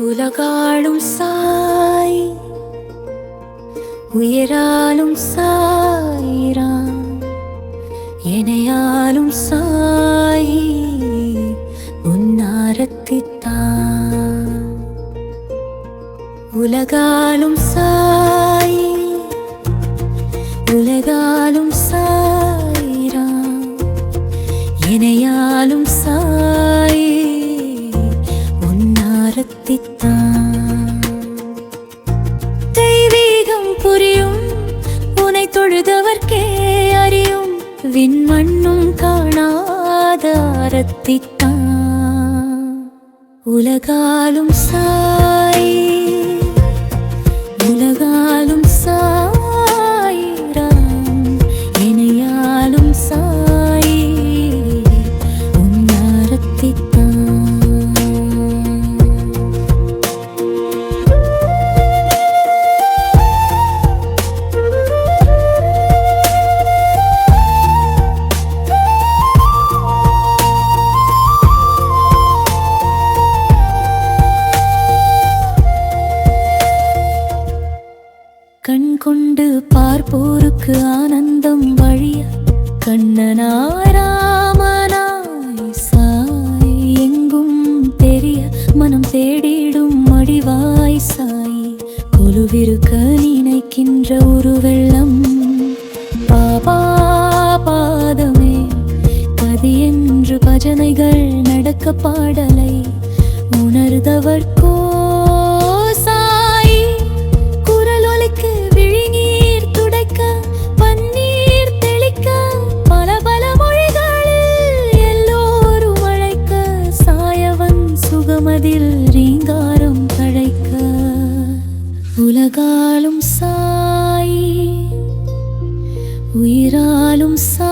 உலகாளும் சாய் உயராலும் சாயிராம். எனையாலும் சாய் உன்னாரத்தித்தான். உலகாலும் சாய் உலகாலும் சாயிராம். எனையாலும் சாய் நடத்தித்தான் தெய்வீகம் புரியும் உனை தொழுதவர்க்கே அறியும். விண்மண்ணும் காணாத அரத்தித்தான் உலகாலும் சாய் உலகாலும் சாயிரம் இணையாலும் சாய் கொண்டு பார்ப்போருக்கு ஆனந்தம் வழிய கண்ணனாராமனாய் சாய். எங்கும் தெரிய மனம் தேடிடும் மடிவாய் சாய். கொலுவிருக்க நினைக்கின்ற ஒரு வெள்ளம். பாபா பாதமே கதி என்று பஜனைகள் நடக்க பாடலை. உணர்ந்தவர்க்கோ மனதில் ரீங்காரம் தழைக்க உலகாலும் சாய் உயிராலும் சாய்